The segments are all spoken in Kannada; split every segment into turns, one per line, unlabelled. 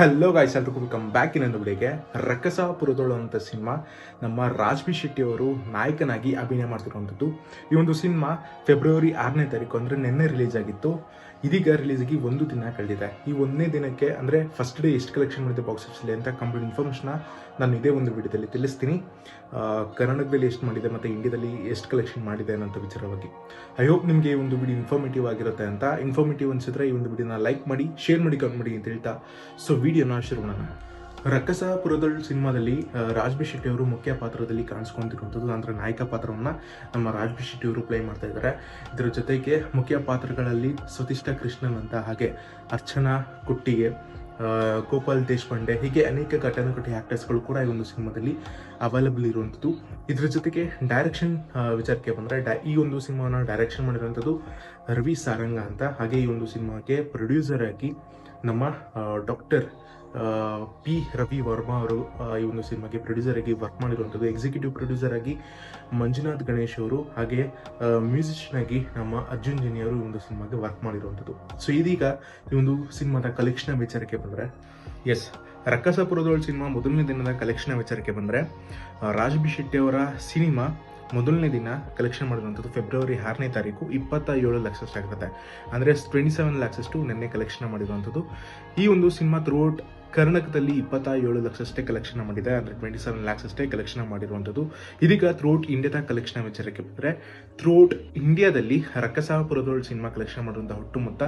ಹಲೋ ಗಾಯ್ಸ್ ಎಲ್ರಿಗೂ ಕಮ್ ಬ್ಯಾಕ್ ಇನ್ನೊಂದು ವಿಡಿಯೋಗೆ ರಕ್ಕಸಾಪುರದೋಳು ಅಂತ ಸಿನಿಮಾ ನಮ್ಮ ರಾಜ್ಬಿ ಶೆಟ್ಟಿ ಅವರು ನಾಯಕನಾಗಿ ಅಭಿನಯ ಮಾಡ್ತಿರುವಂಥದ್ದು ಈ ಒಂದು ಸಿನಿಮಾ ಫೆಬ್ರವರಿ ಆರನೇ ತಾರೀಕು ಅಂದರೆ ನಿನ್ನೆ ರಿಲೀಸ್ ಆಗಿತ್ತು. ಇದೀಗ ರಿಲೀಸ್ ಆಗಿ ಒಂದು ದಿನ ಕಳೆದಿದೆ. ಈ ಒಂದನೇ ದಿನಕ್ಕೆ ಅಂದರೆ ಫಸ್ಟ್ ಡೇ ಎಷ್ಟು ಕಲೆಕ್ಷನ್ ಮಾಡಿದೆ ಬಾಕ್ಸ್ ಆಫೀಸಲ್ಲಿ ಅಂತ ಕಂಪ್ಲೀಟ್ ಇನ್ಫಾರ್ಮೇಷನ್ ನಾನು ಇದೇ ಒಂದು ವಿಡಿಯೋದಲ್ಲಿ ತಿಳಿಸ್ತೀನಿ. ಕರ್ನಾಟಕದಲ್ಲಿ ಎಷ್ಟು ಮಾಡಿದೆ ಮತ್ತು ಇಂಡಿಯಾದಲ್ಲಿ ಎಷ್ಟು ಕಲೆಕ್ಷನ್ ಮಾಡಿದೆ ಅನ್ನೋಂಥ ವಿಚಾರವಾಗಿ. ಐ ಹೋಪ್ ನಿಮಗೆ ಈ ಒಂದು ವಿಡಿಯೋ ಇನ್ಫಾರ್ಮೇಟಿವ್ ಆಗಿರುತ್ತೆ ಅಂತ. ಇನ್ಫಾರ್ಮೇಟಿವ್ ಅನ್ಸಿದ್ರೆ ಈ ಒಂದು ವಿಡಿಯೋನ ಲೈಕ್ ಮಾಡಿ ಶೇರ್ ಮಾಡಿ ಕಮೆಂಟ್ ಮಾಡಿ ಅಂತ ಹೇಳ್ತಾ. ಸೊ ವಿಡಿಯೋನ ಶುರು ಮಾಡೋಣ ರಕ್ಕಸಾಪುರದಳ್ ಸಿನಿಮಾದಲ್ಲಿ ರಾಜ್ಬಿ ಶೆಟ್ಟಿ ಅವರು ಮುಖ್ಯ ಪಾತ್ರದಲ್ಲಿ ಕಾಣಿಸ್ಕೊಂತಿರುವಂಥದ್ದು ಅಂದರೆ ನಾಯಕ ಪಾತ್ರವನ್ನು ನಮ್ಮ ರಾಜ್ಬಿ ಶೆಟ್ಟಿ ಅವರು ಪ್ಲೇ ಮಾಡ್ತಾ ಇದ್ದಾರೆ ಇದರ ಜೊತೆಗೆ ಮುಖ್ಯ ಪಾತ್ರಗಳಲ್ಲಿ ಸತೀಷ್ಠ ಕೃಷ್ಣನ್ ಅಂತ, ಹಾಗೆ ಅರ್ಚನಾ ಕುಟ್ಟಿಗೆ ಗೋಪಾಲ್ ದೇಶಪಾಂಡೆ, ಹೀಗೆ ಅನೇಕ ಘಟನಾಘಟಿ ಆ್ಯಕ್ಟರ್ಸ್ಗಳು ಕೂಡ ಈ ಒಂದು ಸಿನಿಮಾದಲ್ಲಿ ಅವೈಲಬಲ್ ಇರುವಂಥದ್ದು. ಇದರ ಜೊತೆಗೆ ಡೈರೆಕ್ಷನ್ ವಿಚಾರಕ್ಕೆ ಬಂದರೆ, ಡೈ, ಈ ಒಂದು ಸಿನಿಮಾನ ಡೈರೆಕ್ಷನ್ ಮಾಡಿರುವಂಥದ್ದು ರವಿ ಸಾರಂಗ ಅಂತ. ಹಾಗೆ ಈ ಒಂದು ಸಿನಿಮಾಗೆ ಪ್ರೊಡ್ಯೂಸರ್ ಆಗಿ ನಮ್ಮ ಡಾಕ್ಟರ್ ಪಿ ರವಿ ವರ್ಮಾ ಅವರು ಈ ಒಂದು ಸಿನಿಮಾಗೆ ಪ್ರೊಡ್ಯೂಸರ್ ಆಗಿ ವರ್ಕ್ ಮಾಡಿರುವಂಥದ್ದು. ಎಕ್ಸಿಕ್ಯೂಟಿವ್ ಪ್ರೊಡ್ಯೂಸರ್ ಆಗಿ ಮಂಜುನಾಥ್ ಗಣೇಶ್ ಅವರು, ಹಾಗೆ ಮ್ಯೂಸಿಷಿಯನ್ ಆಗಿ ನಮ್ಮ ಅರ್ಜುನ್ ಜನಿ ಅವರು ಈ ಒಂದು ಸಿನಿಮಾಗೆ ವರ್ಕ್ ಮಾಡಿರುವಂಥದ್ದು. ಸೊ ಇದೀಗ ಈ ಒಂದು ಸಿನಿಮಾದ ಕಲೆಕ್ಷನ್ ವಿಚಾರಕ್ಕೆ ಬಂದರೆ ಎಸ್ ರಕ್ಕಸಪುರದೊಳ ಸಿನಿಮಾ ಮೊದಲನೇ ದಿನದ ಕಲೆಕ್ಷನ್ ವಿಚಾರಕ್ಕೆ ಬಂದರೆ ರಾಜ್ ಬಿ ಶೆಟ್ಟಿ ಅವರ ಸಿನಿಮಾ ಮೊದಲನೇ ದಿನ ಕಲೆಕ್ಷನ್ ಮಾಡಿರುವಂಥದ್ದು ಫೆಬ್ರವರಿ ಆರನೇ ತಾರೀಕು ಇಪ್ಪತ್ತ ಏಳು ಲಕ್ಷಷ್ಟು ಆಗಿರುತ್ತೆ ಅಂದರೆ ಟ್ವೆಂಟಿ ಸೆವೆನ್ ಲ್ಯಾಕ್ಸಷ್ಟು ನೆನ್ನೆ ಕಲೆಕ್ಷನ್ ಮಾಡಿರುವಂಥದ್ದು. ಈ ಒಂದು ಸಿನಿಮಾ ಥ್ರೂಔಟ್ ಕರ್ನಾಟಕದಲ್ಲಿ ಇಪ್ಪತ್ತ ಏಳು ಲಕ್ಷಷ್ಟೇ ಕಲೆಕ್ಷನ್ ಮಾಡಿದೆ. ಅಂದರೆ ಟ್ವೆಂಟಿ ಸೆವೆನ್ ಲ್ಯಾಕ್ಸ್ ಅಷ್ಟೇ ಕಲೆಕ್ಷನ್ ಮಾಡಿರುವಂಥದ್ದು ಇದೀಗ ಥ್ರೋಟ್ ಇಂಡಿಯಾದ ಕಲೆಕ್ಷನ್ ವಿಚಾರಕ್ಕೆ ಬಂದರೆ ಥ್ರೋಟ್ ಇಂಡಿಯಾದಲ್ಲಿ ರಕ್ಕಸಾಪುರದೊಳಗೆ ಸಿನಿಮಾ ಕಲೆಕ್ಷನ್ ಮಾಡುವಂಥ ಒಟ್ಟು ಮೊತ್ತ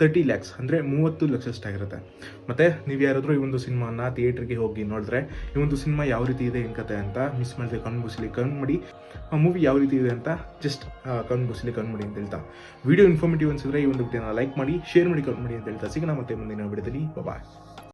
ತರ್ಟಿ ಲ್ಯಾಕ್ಸ್ ಅಂದರೆ ಮೂವತ್ತು ಲಕ್ಷಷ್ಟಾಗಿರುತ್ತೆ ಮತ್ತು ನೀವು ಯಾರಾದರೂ ಈ ಒಂದು ಸಿನಿಮಾನ ಥಿಯೇಟ್ರಿಗೆ ಹೋಗಿ ನೋಡಿದ್ರೆ, ಈ ಒಂದು ಸಿನಿಮಾ ಯಾವ ರೀತಿ ಇದೆ ಏನು ಕತೆ ಅಂತ ಮಿಸ್ ಮಾಡಿದೆ ಕಣ್ಣು ಬುಸಿಲಿ ಕಣ್ಣು ಮಾಡಿ. ಆ ಮೂವಿ ಯಾವ ರೀತಿ ಇದೆ ಅಂತ ಜಸ್ಟ್ ಕಣ್ಣು ಬುಸಿಲಿ ಕಣ್ಣು ಮಾಡಿ ಅಂತ ಹೇಳ್ತಾ. ವಿಡಿಯೋ ಇನ್ಫಾರ್ಮೇಟಿವ್ ಅನ್ಸಿದ್ರೆ ಈ ಒಂದು ವಿಡಿಯೋನ ಲೈಕ್ ಮಾಡಿ ಶೇರ್ ಮಾಡಿ ಕಮೆಂಟ್ ಮಾಡಿ ಅಂತ ಹೇಳ್ತಾ. ಸಿಗೋಣ ಮತ್ತೆ ಮುಂದಿನ ವಿಡಿಯೋದಲ್ಲಿ ಬಾಯ್